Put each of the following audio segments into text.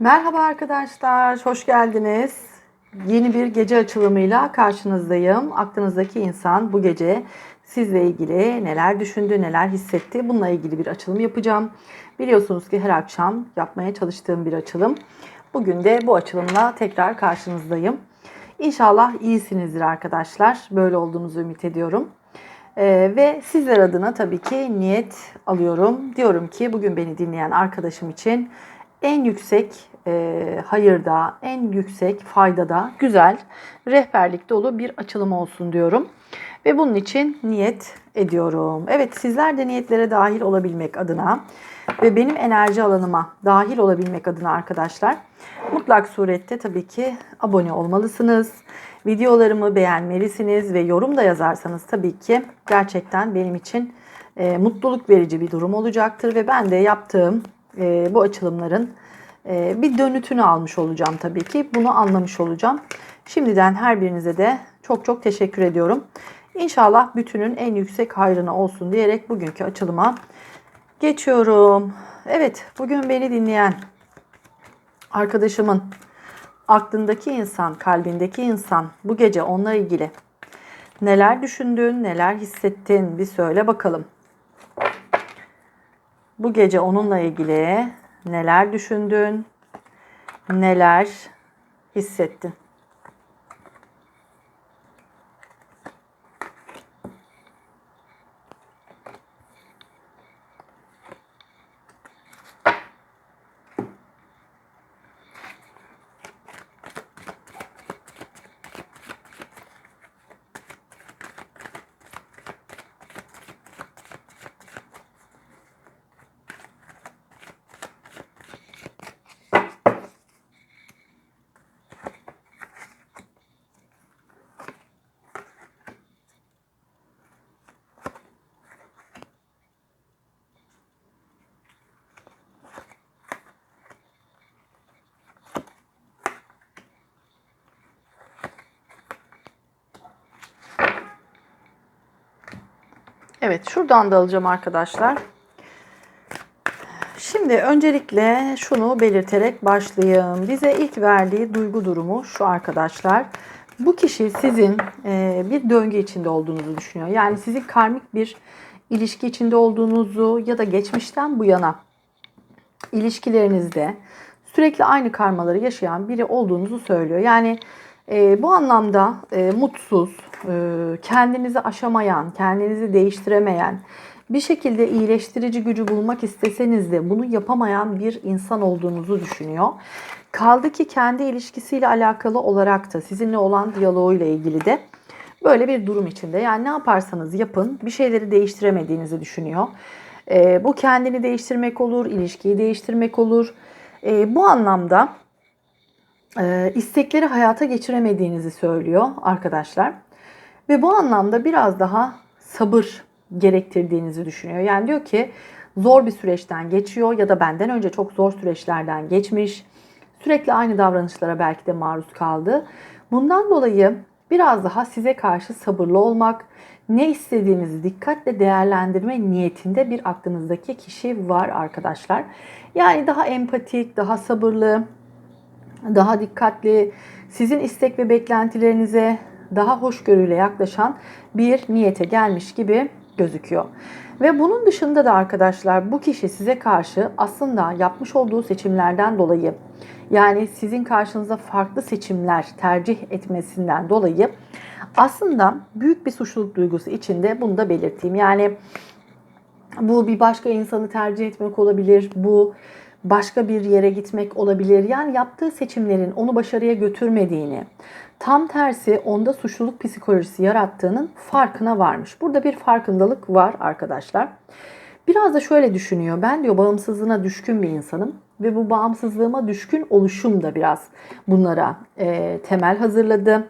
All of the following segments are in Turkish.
Merhaba arkadaşlar, hoş geldiniz. Yeni bir gece açılımıyla karşınızdayım. Aklınızdaki insan bu gece sizle ilgili neler düşündü, neler hissetti bununla ilgili bir açılım yapacağım. Biliyorsunuz ki her akşam yapmaya çalıştığım bir açılım. Bugün de bu açılımla tekrar karşınızdayım. İnşallah iyisinizdir arkadaşlar. Böyle olduğunuzu ümit ediyorum. Ee, ve sizler adına tabii ki niyet alıyorum. Diyorum ki bugün beni dinleyen arkadaşım için en yüksek e, hayırda, en yüksek faydada, güzel, rehberlik dolu bir açılım olsun diyorum. Ve bunun için niyet ediyorum. Evet sizler de niyetlere dahil olabilmek adına ve benim enerji alanıma dahil olabilmek adına arkadaşlar mutlak surette tabii ki abone olmalısınız. Videolarımı beğenmelisiniz ve yorum da yazarsanız tabii ki gerçekten benim için e, mutluluk verici bir durum olacaktır ve ben de yaptığım e, bu açılımların bir dönütünü almış olacağım tabii ki. Bunu anlamış olacağım. Şimdiden her birinize de çok çok teşekkür ediyorum. İnşallah bütünün en yüksek hayrına olsun diyerek bugünkü açılıma geçiyorum. Evet, bugün beni dinleyen arkadaşımın aklındaki insan, kalbindeki insan bu gece onunla ilgili neler düşündün, neler hissettin bir söyle bakalım. Bu gece onunla ilgili neler düşündün, neler hissettin? Evet şuradan da alacağım arkadaşlar. Şimdi öncelikle şunu belirterek başlayayım. Bize ilk verdiği duygu durumu şu arkadaşlar. Bu kişi sizin e, bir döngü içinde olduğunuzu düşünüyor. Yani sizin karmik bir ilişki içinde olduğunuzu ya da geçmişten bu yana ilişkilerinizde sürekli aynı karmaları yaşayan biri olduğunuzu söylüyor. Yani e, bu anlamda e, mutsuz, kendinizi aşamayan, kendinizi değiştiremeyen, bir şekilde iyileştirici gücü bulmak isteseniz de bunu yapamayan bir insan olduğunuzu düşünüyor. Kaldı ki kendi ilişkisiyle alakalı olarak da sizinle olan diyaloğuyla ilgili de böyle bir durum içinde. Yani ne yaparsanız yapın bir şeyleri değiştiremediğinizi düşünüyor. E, bu kendini değiştirmek olur, ilişkiyi değiştirmek olur. E, bu anlamda e, istekleri hayata geçiremediğinizi söylüyor arkadaşlar. Ve bu anlamda biraz daha sabır gerektirdiğinizi düşünüyor. Yani diyor ki zor bir süreçten geçiyor ya da benden önce çok zor süreçlerden geçmiş. Sürekli aynı davranışlara belki de maruz kaldı. Bundan dolayı biraz daha size karşı sabırlı olmak, ne istediğinizi dikkatle değerlendirme niyetinde bir aklınızdaki kişi var arkadaşlar. Yani daha empatik, daha sabırlı, daha dikkatli, sizin istek ve beklentilerinize daha hoşgörüyle yaklaşan bir niyete gelmiş gibi gözüküyor. Ve bunun dışında da arkadaşlar bu kişi size karşı aslında yapmış olduğu seçimlerden dolayı yani sizin karşınıza farklı seçimler tercih etmesinden dolayı aslında büyük bir suçluluk duygusu içinde bunu da belirteyim. Yani bu bir başka insanı tercih etmek olabilir. Bu başka bir yere gitmek olabilir. Yani yaptığı seçimlerin onu başarıya götürmediğini, tam tersi onda suçluluk psikolojisi yarattığının farkına varmış. Burada bir farkındalık var arkadaşlar. Biraz da şöyle düşünüyor. Ben diyor bağımsızlığına düşkün bir insanım ve bu bağımsızlığıma düşkün oluşum da biraz bunlara e, temel hazırladı,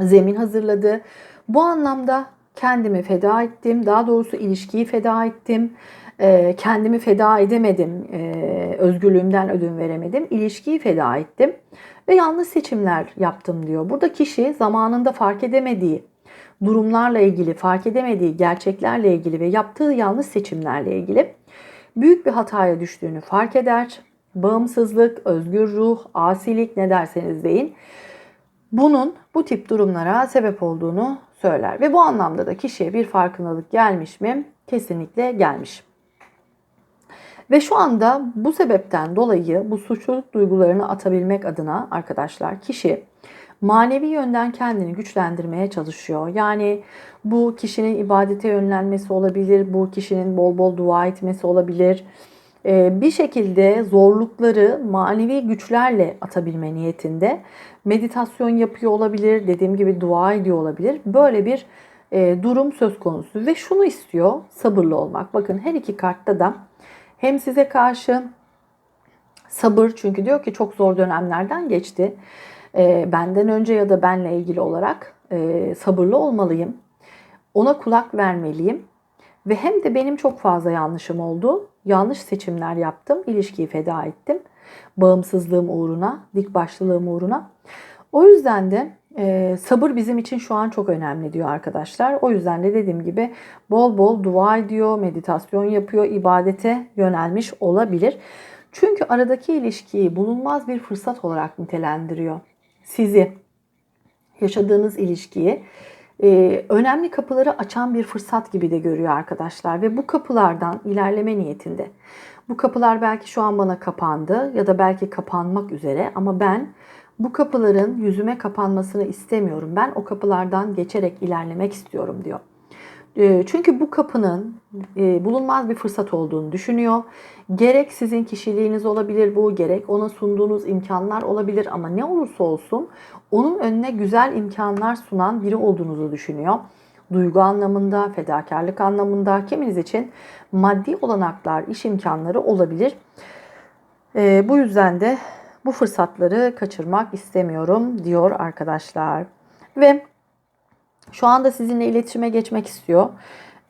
zemin hazırladı. Bu anlamda kendimi feda ettim. Daha doğrusu ilişkiyi feda ettim. E, kendimi feda edemedim. E, özgürlüğümden ödün veremedim. İlişkiyi feda ettim. Ve yanlış seçimler yaptım diyor. Burada kişi zamanında fark edemediği durumlarla ilgili, fark edemediği gerçeklerle ilgili ve yaptığı yanlış seçimlerle ilgili büyük bir hataya düştüğünü fark eder bağımsızlık, özgür ruh, asilik ne derseniz deyin. Bunun bu tip durumlara sebep olduğunu söyler. Ve bu anlamda da kişiye bir farkındalık gelmiş mi? Kesinlikle gelmiş. Ve şu anda bu sebepten dolayı bu suçluluk duygularını atabilmek adına arkadaşlar kişi manevi yönden kendini güçlendirmeye çalışıyor. Yani bu kişinin ibadete yönlenmesi olabilir, bu kişinin bol bol dua etmesi olabilir. Ee, bir şekilde zorlukları manevi güçlerle atabilme niyetinde meditasyon yapıyor olabilir, dediğim gibi dua ediyor olabilir. Böyle bir e, durum söz konusu ve şunu istiyor sabırlı olmak. Bakın her iki kartta da hem size karşı sabır çünkü diyor ki çok zor dönemlerden geçti. E, benden önce ya da benle ilgili olarak e, sabırlı olmalıyım. Ona kulak vermeliyim. Ve hem de benim çok fazla yanlışım oldu. Yanlış seçimler yaptım. ilişkiyi feda ettim. Bağımsızlığım uğruna, dik başlılığım uğruna. O yüzden de e, sabır bizim için şu an çok önemli diyor arkadaşlar. O yüzden de dediğim gibi bol bol dua ediyor, meditasyon yapıyor, ibadete yönelmiş olabilir. Çünkü aradaki ilişkiyi bulunmaz bir fırsat olarak nitelendiriyor. Sizi, yaşadığınız ilişkiyi e, önemli kapıları açan bir fırsat gibi de görüyor arkadaşlar. Ve bu kapılardan ilerleme niyetinde. Bu kapılar belki şu an bana kapandı ya da belki kapanmak üzere ama ben bu kapıların yüzüme kapanmasını istemiyorum. Ben o kapılardan geçerek ilerlemek istiyorum diyor. Ee, çünkü bu kapının e, bulunmaz bir fırsat olduğunu düşünüyor. Gerek sizin kişiliğiniz olabilir bu, gerek ona sunduğunuz imkanlar olabilir ama ne olursa olsun onun önüne güzel imkanlar sunan biri olduğunuzu düşünüyor. Duygu anlamında, fedakarlık anlamında, kiminiz için maddi olanaklar, iş imkanları olabilir. E, bu yüzden de bu fırsatları kaçırmak istemiyorum diyor arkadaşlar. Ve şu anda sizinle iletişime geçmek istiyor.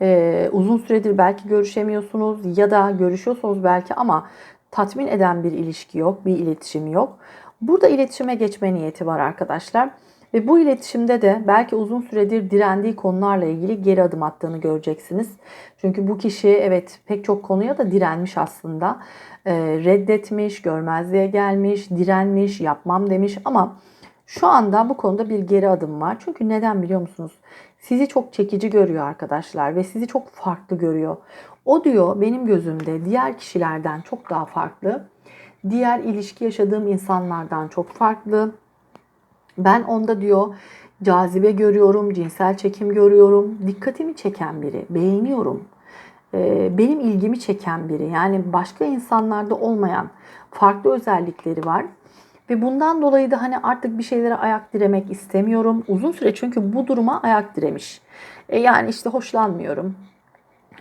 Ee, uzun süredir belki görüşemiyorsunuz ya da görüşüyorsunuz belki ama tatmin eden bir ilişki yok, bir iletişim yok. Burada iletişime geçme niyeti var arkadaşlar. Ve bu iletişimde de belki uzun süredir direndiği konularla ilgili geri adım attığını göreceksiniz. Çünkü bu kişi evet pek çok konuya da direnmiş aslında. E, reddetmiş, görmezliğe gelmiş, direnmiş, yapmam demiş ama şu anda bu konuda bir geri adım var. Çünkü neden biliyor musunuz? Sizi çok çekici görüyor arkadaşlar ve sizi çok farklı görüyor. O diyor benim gözümde diğer kişilerden çok daha farklı. Diğer ilişki yaşadığım insanlardan çok farklı. Ben onda diyor cazibe görüyorum, cinsel çekim görüyorum. Dikkatimi çeken biri, beğeniyorum. Ee, benim ilgimi çeken biri. Yani başka insanlarda olmayan farklı özellikleri var. Ve bundan dolayı da hani artık bir şeylere ayak diremek istemiyorum. Uzun süre çünkü bu duruma ayak diremiş. E yani işte hoşlanmıyorum.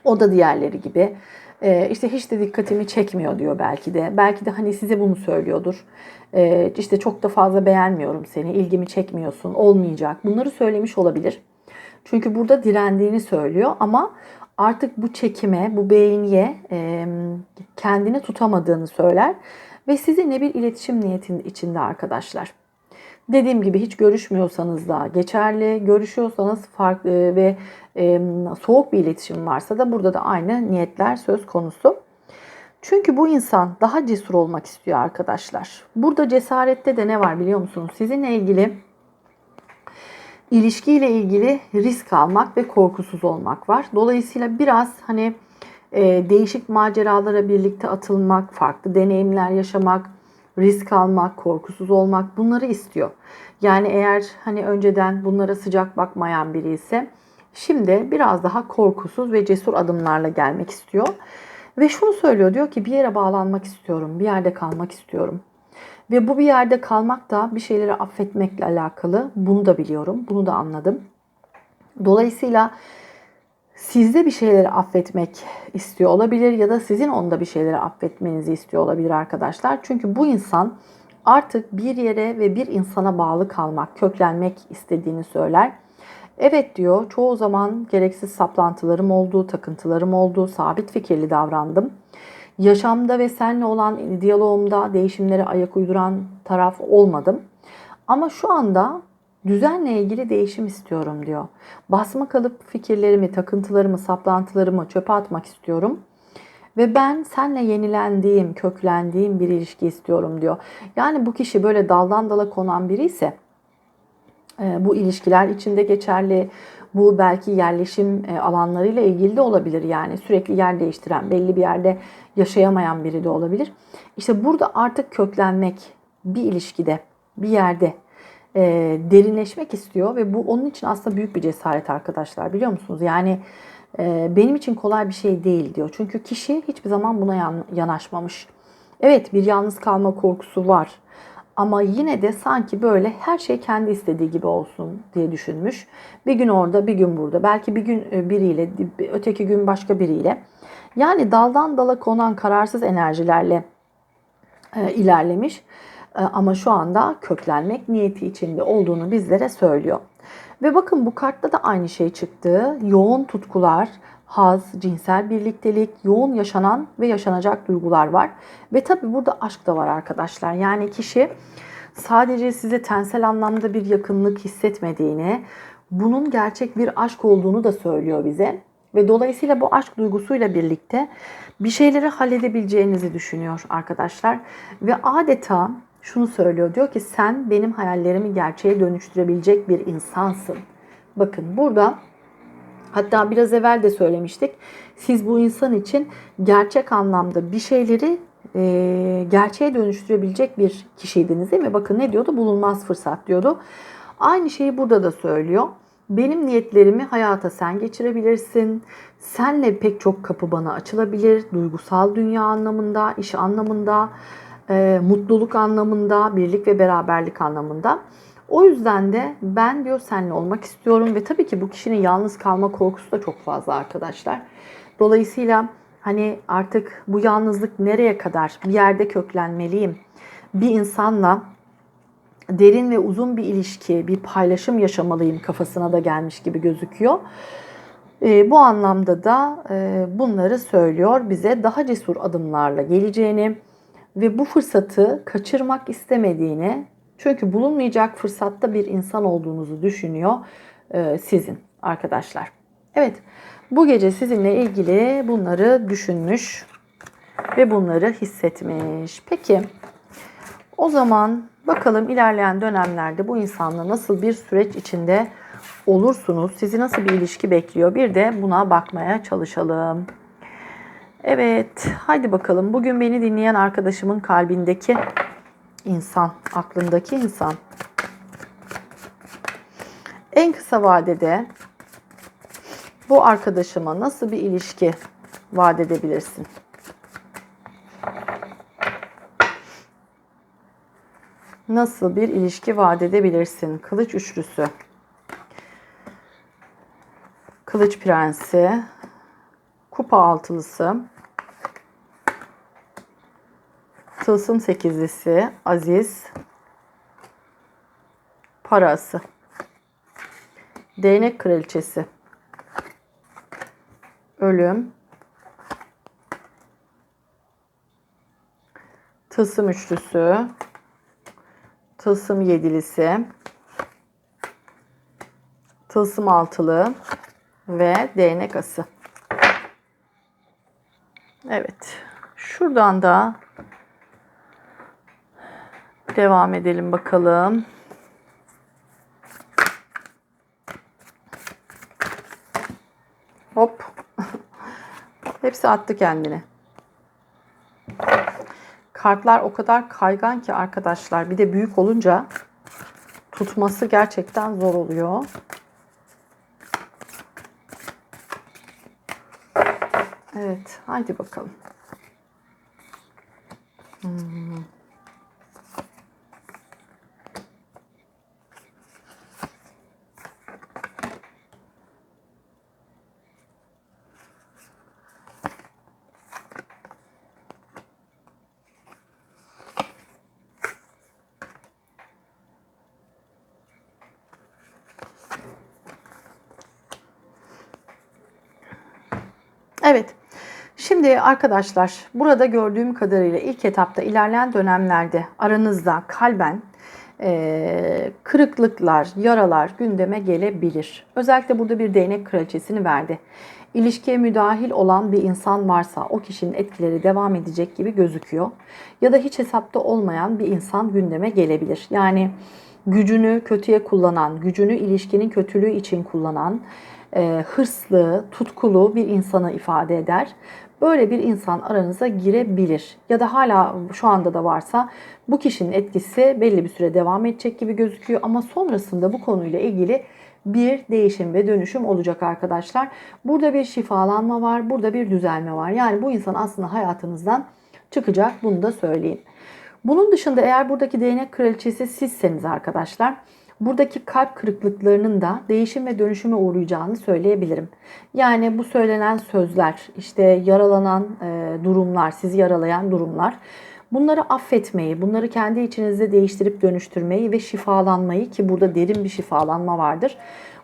O da diğerleri gibi. E işte hiç de dikkatimi çekmiyor diyor belki de. Belki de hani size bunu söylüyordur. E işte çok da fazla beğenmiyorum seni, ilgimi çekmiyorsun, olmayacak. Bunları söylemiş olabilir. Çünkü burada direndiğini söylüyor ama artık bu çekime, bu beğeniye e, kendini tutamadığını söyler ve sizinle bir iletişim niyetinde içinde arkadaşlar. Dediğim gibi hiç görüşmüyorsanız da geçerli, görüşüyorsanız farklı ve e, soğuk bir iletişim varsa da burada da aynı niyetler söz konusu. Çünkü bu insan daha cesur olmak istiyor arkadaşlar. Burada cesarette de ne var biliyor musunuz? Sizinle ilgili ilişkiyle ilgili risk almak ve korkusuz olmak var. Dolayısıyla biraz hani e, değişik maceralara birlikte atılmak, farklı deneyimler yaşamak, risk almak, korkusuz olmak bunları istiyor. Yani eğer hani önceden bunlara sıcak bakmayan biri ise şimdi biraz daha korkusuz ve cesur adımlarla gelmek istiyor. Ve şunu söylüyor diyor ki bir yere bağlanmak istiyorum, bir yerde kalmak istiyorum. Ve bu bir yerde kalmak da bir şeyleri affetmekle alakalı. Bunu da biliyorum, bunu da anladım. Dolayısıyla sizde bir şeyleri affetmek istiyor olabilir ya da sizin onda bir şeyleri affetmenizi istiyor olabilir arkadaşlar. Çünkü bu insan artık bir yere ve bir insana bağlı kalmak, köklenmek istediğini söyler. Evet diyor çoğu zaman gereksiz saplantılarım oldu, takıntılarım oldu, sabit fikirli davrandım. Yaşamda ve seninle olan diyalogumda değişimlere ayak uyduran taraf olmadım. Ama şu anda düzenle ilgili değişim istiyorum diyor. Basma kalıp fikirlerimi, takıntılarımı, saplantılarımı çöpe atmak istiyorum. Ve ben senle yenilendiğim, köklendiğim bir ilişki istiyorum diyor. Yani bu kişi böyle daldan dala konan biri ise e, bu ilişkiler içinde geçerli. Bu belki yerleşim e, alanlarıyla ilgili de olabilir. Yani sürekli yer değiştiren, belli bir yerde yaşayamayan biri de olabilir. İşte burada artık köklenmek bir ilişkide, bir yerde e, derinleşmek istiyor ve bu onun için aslında büyük bir cesaret arkadaşlar biliyor musunuz? Yani e, benim için kolay bir şey değil diyor. Çünkü kişi hiçbir zaman buna yan, yanaşmamış. Evet bir yalnız kalma korkusu var. Ama yine de sanki böyle her şey kendi istediği gibi olsun diye düşünmüş. Bir gün orada, bir gün burada. Belki bir gün e, biriyle, öteki gün başka biriyle. Yani daldan dala konan kararsız enerjilerle e, ilerlemiş. E, ama şu anda köklenmek niyeti içinde olduğunu bizlere söylüyor. Ve bakın bu kartta da aynı şey çıktı. Yoğun tutkular, haz, cinsel birliktelik, yoğun yaşanan ve yaşanacak duygular var. Ve tabi burada aşk da var arkadaşlar. Yani kişi sadece size tensel anlamda bir yakınlık hissetmediğini, bunun gerçek bir aşk olduğunu da söylüyor bize. Ve dolayısıyla bu aşk duygusuyla birlikte bir şeyleri halledebileceğinizi düşünüyor arkadaşlar. Ve adeta şunu söylüyor. Diyor ki sen benim hayallerimi gerçeğe dönüştürebilecek bir insansın. Bakın burada hatta biraz evvel de söylemiştik. Siz bu insan için gerçek anlamda bir şeyleri e, gerçeğe dönüştürebilecek bir kişiydiniz değil mi? Bakın ne diyordu? Bulunmaz fırsat diyordu. Aynı şeyi burada da söylüyor. Benim niyetlerimi hayata sen geçirebilirsin. Senle pek çok kapı bana açılabilir. Duygusal dünya anlamında, iş anlamında e, mutluluk anlamında, birlik ve beraberlik anlamında. O yüzden de ben diyor seninle olmak istiyorum ve tabii ki bu kişinin yalnız kalma korkusu da çok fazla arkadaşlar. Dolayısıyla hani artık bu yalnızlık nereye kadar bir yerde köklenmeliyim. Bir insanla derin ve uzun bir ilişki, bir paylaşım yaşamalıyım kafasına da gelmiş gibi gözüküyor. E, bu anlamda da e, bunları söylüyor bize daha cesur adımlarla geleceğini, ve bu fırsatı kaçırmak istemediğini çünkü bulunmayacak fırsatta bir insan olduğunuzu düşünüyor e, sizin arkadaşlar. Evet bu gece sizinle ilgili bunları düşünmüş ve bunları hissetmiş. Peki o zaman bakalım ilerleyen dönemlerde bu insanla nasıl bir süreç içinde olursunuz? Sizi nasıl bir ilişki bekliyor? Bir de buna bakmaya çalışalım. Evet, haydi bakalım. Bugün beni dinleyen arkadaşımın kalbindeki insan, aklındaki insan. En kısa vadede bu arkadaşıma nasıl bir ilişki vaat edebilirsin? Nasıl bir ilişki vaat edebilirsin? Kılıç üçlüsü. Kılıç prensi, kupa altılısı, tılsım sekizlisi, aziz, parası, değnek kraliçesi, ölüm, tılsım üçlüsü, tılsım yedilisi, tılsım altılı ve değnek ası. Evet. Şuradan da devam edelim bakalım. Hop. Hepsi attı kendini. Kartlar o kadar kaygan ki arkadaşlar. Bir de büyük olunca tutması gerçekten zor oluyor. Evet, haydi bakalım. Hmm. Evet. Şimdi arkadaşlar burada gördüğüm kadarıyla ilk etapta ilerleyen dönemlerde aranızda kalben e, kırıklıklar, yaralar gündeme gelebilir. Özellikle burada bir değnek kraliçesini verdi. ilişkiye müdahil olan bir insan varsa o kişinin etkileri devam edecek gibi gözüküyor. Ya da hiç hesapta olmayan bir insan gündeme gelebilir. Yani gücünü kötüye kullanan, gücünü ilişkinin kötülüğü için kullanan, e, hırslı, tutkulu bir insanı ifade eder. Böyle bir insan aranıza girebilir. Ya da hala şu anda da varsa bu kişinin etkisi belli bir süre devam edecek gibi gözüküyor. Ama sonrasında bu konuyla ilgili bir değişim ve dönüşüm olacak arkadaşlar. Burada bir şifalanma var, burada bir düzelme var. Yani bu insan aslında hayatınızdan çıkacak bunu da söyleyeyim. Bunun dışında eğer buradaki değnek kraliçesi sizseniz arkadaşlar buradaki kalp kırıklıklarının da değişim ve dönüşüme uğrayacağını söyleyebilirim. Yani bu söylenen sözler, işte yaralanan e, durumlar, sizi yaralayan durumlar bunları affetmeyi, bunları kendi içinizde değiştirip dönüştürmeyi ve şifalanmayı ki burada derin bir şifalanma vardır.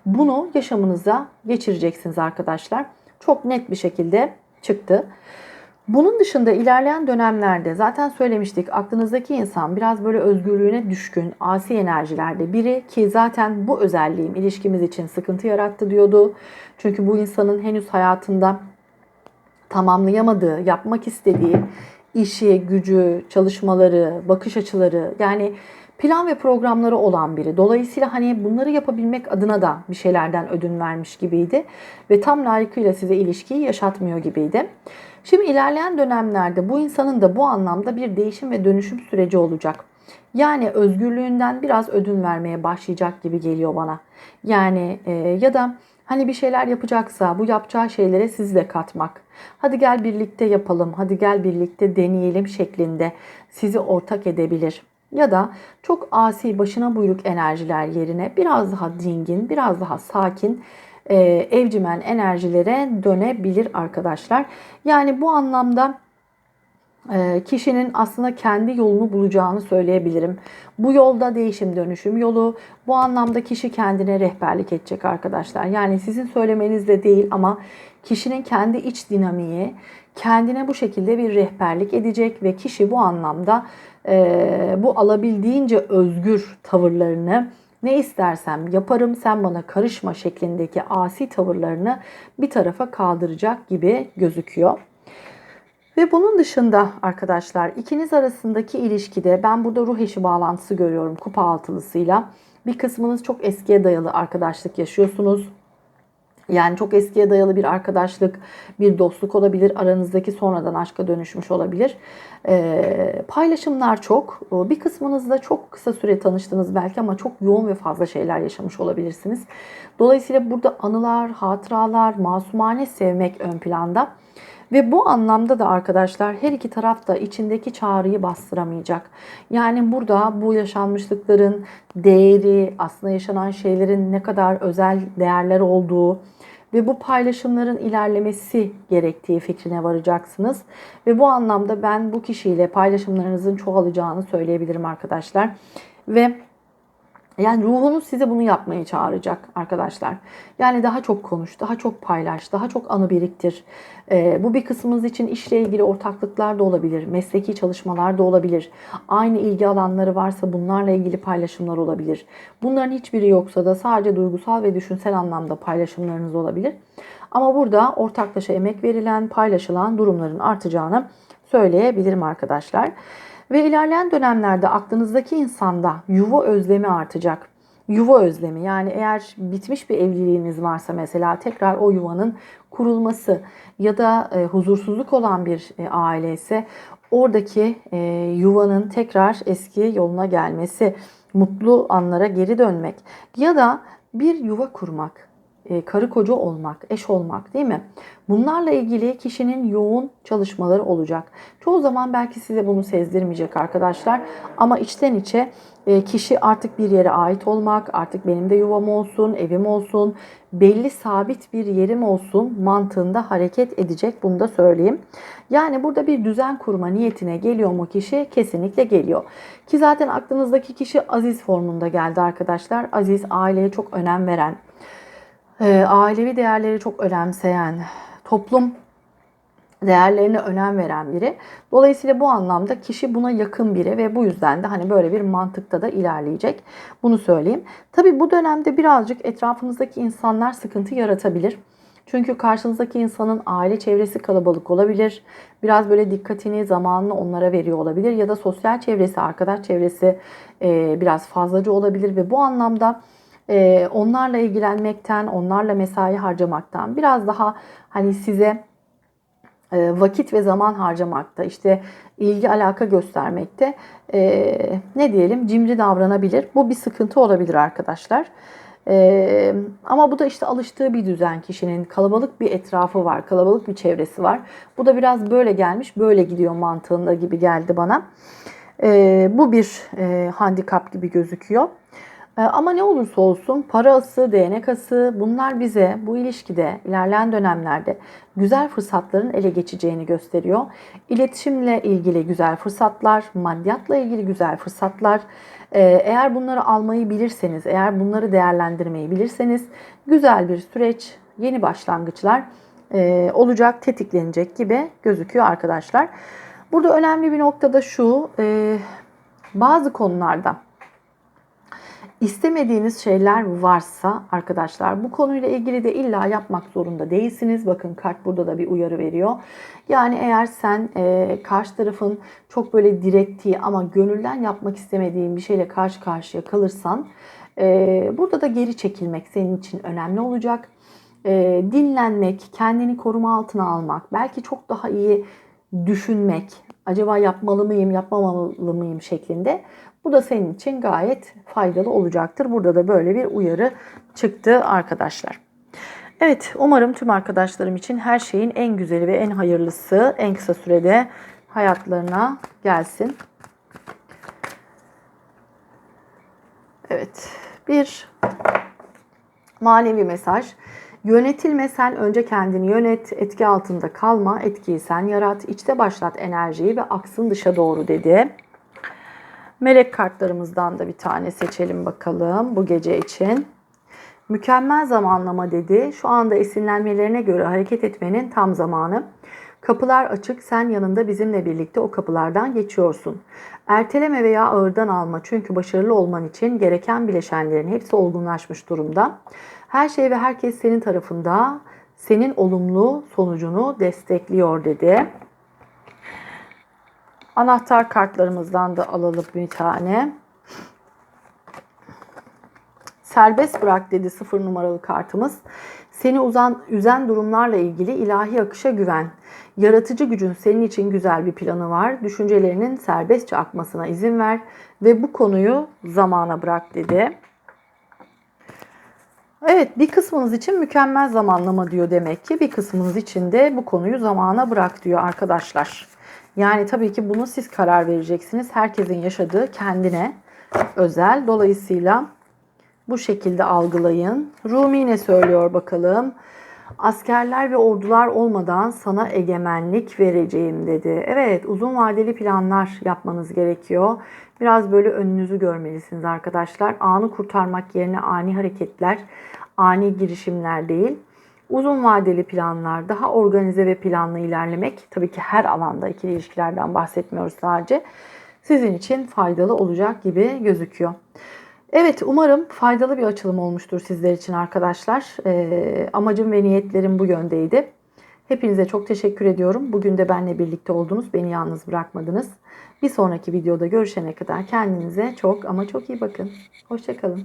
Bunu yaşamınıza geçireceksiniz arkadaşlar. Çok net bir şekilde çıktı. Bunun dışında ilerleyen dönemlerde zaten söylemiştik aklınızdaki insan biraz böyle özgürlüğüne düşkün, asi enerjilerde biri ki zaten bu özelliğim ilişkimiz için sıkıntı yarattı diyordu. Çünkü bu insanın henüz hayatında tamamlayamadığı, yapmak istediği işi, gücü, çalışmaları, bakış açıları yani plan ve programları olan biri. Dolayısıyla hani bunları yapabilmek adına da bir şeylerden ödün vermiş gibiydi ve tam layıkıyla size ilişkiyi yaşatmıyor gibiydi. Şimdi ilerleyen dönemlerde bu insanın da bu anlamda bir değişim ve dönüşüm süreci olacak. Yani özgürlüğünden biraz ödün vermeye başlayacak gibi geliyor bana. Yani e, ya da hani bir şeyler yapacaksa bu yapacağı şeylere sizi de katmak. Hadi gel birlikte yapalım, hadi gel birlikte deneyelim şeklinde sizi ortak edebilir. Ya da çok asi başına buyruk enerjiler yerine biraz daha dingin, biraz daha sakin e, evcimen enerjilere dönebilir arkadaşlar. Yani bu anlamda e, kişinin aslında kendi yolunu bulacağını söyleyebilirim. Bu yolda değişim dönüşüm yolu. Bu anlamda kişi kendine rehberlik edecek arkadaşlar. Yani sizin söylemenizde değil ama kişinin kendi iç dinamiği kendine bu şekilde bir rehberlik edecek ve kişi bu anlamda e, bu alabildiğince özgür tavırlarını ne istersem yaparım sen bana karışma şeklindeki asi tavırlarını bir tarafa kaldıracak gibi gözüküyor. Ve bunun dışında arkadaşlar ikiniz arasındaki ilişkide ben burada ruh eşi bağlantısı görüyorum kupa altılısıyla. Bir kısmınız çok eskiye dayalı arkadaşlık yaşıyorsunuz. Yani çok eskiye dayalı bir arkadaşlık, bir dostluk olabilir. Aranızdaki sonradan aşka dönüşmüş olabilir. Ee, paylaşımlar çok. Bir kısmınızda çok kısa süre tanıştınız belki ama çok yoğun ve fazla şeyler yaşamış olabilirsiniz. Dolayısıyla burada anılar, hatıralar, masumane sevmek ön planda. Ve bu anlamda da arkadaşlar her iki taraf da içindeki çağrıyı bastıramayacak. Yani burada bu yaşanmışlıkların değeri, aslında yaşanan şeylerin ne kadar özel değerler olduğu, ve bu paylaşımların ilerlemesi gerektiği fikrine varacaksınız. Ve bu anlamda ben bu kişiyle paylaşımlarınızın çoğalacağını söyleyebilirim arkadaşlar. Ve yani ruhunuz size bunu yapmaya çağıracak arkadaşlar. Yani daha çok konuş, daha çok paylaş, daha çok anı biriktir. Ee, bu bir kısmınız için işle ilgili ortaklıklar da olabilir, mesleki çalışmalar da olabilir. Aynı ilgi alanları varsa bunlarla ilgili paylaşımlar olabilir. Bunların hiçbiri yoksa da sadece duygusal ve düşünsel anlamda paylaşımlarınız olabilir. Ama burada ortaklaşa emek verilen, paylaşılan durumların artacağını söyleyebilirim arkadaşlar. Ve ilerleyen dönemlerde aklınızdaki insanda yuva özlemi artacak. Yuva özlemi yani eğer bitmiş bir evliliğiniz varsa mesela tekrar o yuvanın kurulması ya da e, huzursuzluk olan bir e, aile ise oradaki e, yuvanın tekrar eski yoluna gelmesi, mutlu anlara geri dönmek ya da bir yuva kurmak karı koca olmak, eş olmak değil mi? Bunlarla ilgili kişinin yoğun çalışmaları olacak. Çoğu zaman belki size bunu sezdirmeyecek arkadaşlar ama içten içe e, kişi artık bir yere ait olmak, artık benim de yuvam olsun, evim olsun, belli sabit bir yerim olsun mantığında hareket edecek. Bunu da söyleyeyim. Yani burada bir düzen kurma niyetine geliyor mu kişi? Kesinlikle geliyor. Ki zaten aklınızdaki kişi aziz formunda geldi arkadaşlar. Aziz aileye çok önem veren, e, ailevi değerleri çok önemseyen, toplum değerlerine önem veren biri. Dolayısıyla bu anlamda kişi buna yakın biri ve bu yüzden de hani böyle bir mantıkta da ilerleyecek. Bunu söyleyeyim. Tabi bu dönemde birazcık etrafınızdaki insanlar sıkıntı yaratabilir. Çünkü karşınızdaki insanın aile çevresi kalabalık olabilir. Biraz böyle dikkatini, zamanını onlara veriyor olabilir. Ya da sosyal çevresi, arkadaş çevresi e, biraz fazlaca olabilir. Ve bu anlamda e, onlarla ilgilenmekten, onlarla mesai harcamaktan biraz daha hani size e, vakit ve zaman harcamakta, işte ilgi alaka göstermekte e, ne diyelim cimri davranabilir. Bu bir sıkıntı olabilir arkadaşlar. E, ama bu da işte alıştığı bir düzen kişinin kalabalık bir etrafı var, kalabalık bir çevresi var. Bu da biraz böyle gelmiş, böyle gidiyor mantığında gibi geldi bana. E, bu bir e, handikap gibi gözüküyor. Ee, ama ne olursa olsun para ası, değnek ası bunlar bize bu ilişkide ilerleyen dönemlerde güzel fırsatların ele geçeceğini gösteriyor. İletişimle ilgili güzel fırsatlar, maddiyatla ilgili güzel fırsatlar. Ee, eğer bunları almayı bilirseniz, eğer bunları değerlendirmeyi bilirseniz güzel bir süreç, yeni başlangıçlar e, olacak, tetiklenecek gibi gözüküyor arkadaşlar. Burada önemli bir noktada şu, e, bazı konularda İstemediğiniz şeyler varsa arkadaşlar bu konuyla ilgili de illa yapmak zorunda değilsiniz. Bakın kart burada da bir uyarı veriyor. Yani eğer sen e, karşı tarafın çok böyle direttiği ama gönülden yapmak istemediğin bir şeyle karşı karşıya kalırsan e, burada da geri çekilmek senin için önemli olacak. E, dinlenmek, kendini koruma altına almak, belki çok daha iyi düşünmek, acaba yapmalı mıyım, yapmamalı mıyım şeklinde bu da senin için gayet faydalı olacaktır. Burada da böyle bir uyarı çıktı arkadaşlar. Evet umarım tüm arkadaşlarım için her şeyin en güzeli ve en hayırlısı en kısa sürede hayatlarına gelsin. Evet bir manevi mesaj. Yönetilme sen önce kendini yönet, etki altında kalma, etkiyi sen yarat, içte başlat enerjiyi ve aksın dışa doğru dedi. Melek kartlarımızdan da bir tane seçelim bakalım bu gece için. Mükemmel zamanlama dedi. Şu anda esinlenmelerine göre hareket etmenin tam zamanı. Kapılar açık, sen yanında bizimle birlikte o kapılardan geçiyorsun. Erteleme veya ağırdan alma çünkü başarılı olman için gereken bileşenlerin hepsi olgunlaşmış durumda. Her şey ve herkes senin tarafında, senin olumlu sonucunu destekliyor dedi. Anahtar kartlarımızdan da alalım bir tane. Serbest bırak dedi sıfır numaralı kartımız. Seni uzan, üzen durumlarla ilgili ilahi akışa güven. Yaratıcı gücün senin için güzel bir planı var. Düşüncelerinin serbestçe akmasına izin ver ve bu konuyu zamana bırak dedi. Evet bir kısmınız için mükemmel zamanlama diyor demek ki. Bir kısmınız için de bu konuyu zamana bırak diyor arkadaşlar. Yani tabii ki bunu siz karar vereceksiniz. Herkesin yaşadığı kendine özel. Dolayısıyla bu şekilde algılayın. Rumi ne söylüyor bakalım. Askerler ve ordular olmadan sana egemenlik vereceğim dedi. Evet uzun vadeli planlar yapmanız gerekiyor. Biraz böyle önünüzü görmelisiniz arkadaşlar. Anı kurtarmak yerine ani hareketler, ani girişimler değil. Uzun vadeli planlar, daha organize ve planlı ilerlemek tabii ki her alanda ikili ilişkilerden bahsetmiyoruz sadece. Sizin için faydalı olacak gibi gözüküyor. Evet umarım faydalı bir açılım olmuştur sizler için arkadaşlar. Ee, amacım ve niyetlerim bu yöndeydi. Hepinize çok teşekkür ediyorum. Bugün de benimle birlikte oldunuz. Beni yalnız bırakmadınız. Bir sonraki videoda görüşene kadar kendinize çok ama çok iyi bakın. Hoşçakalın.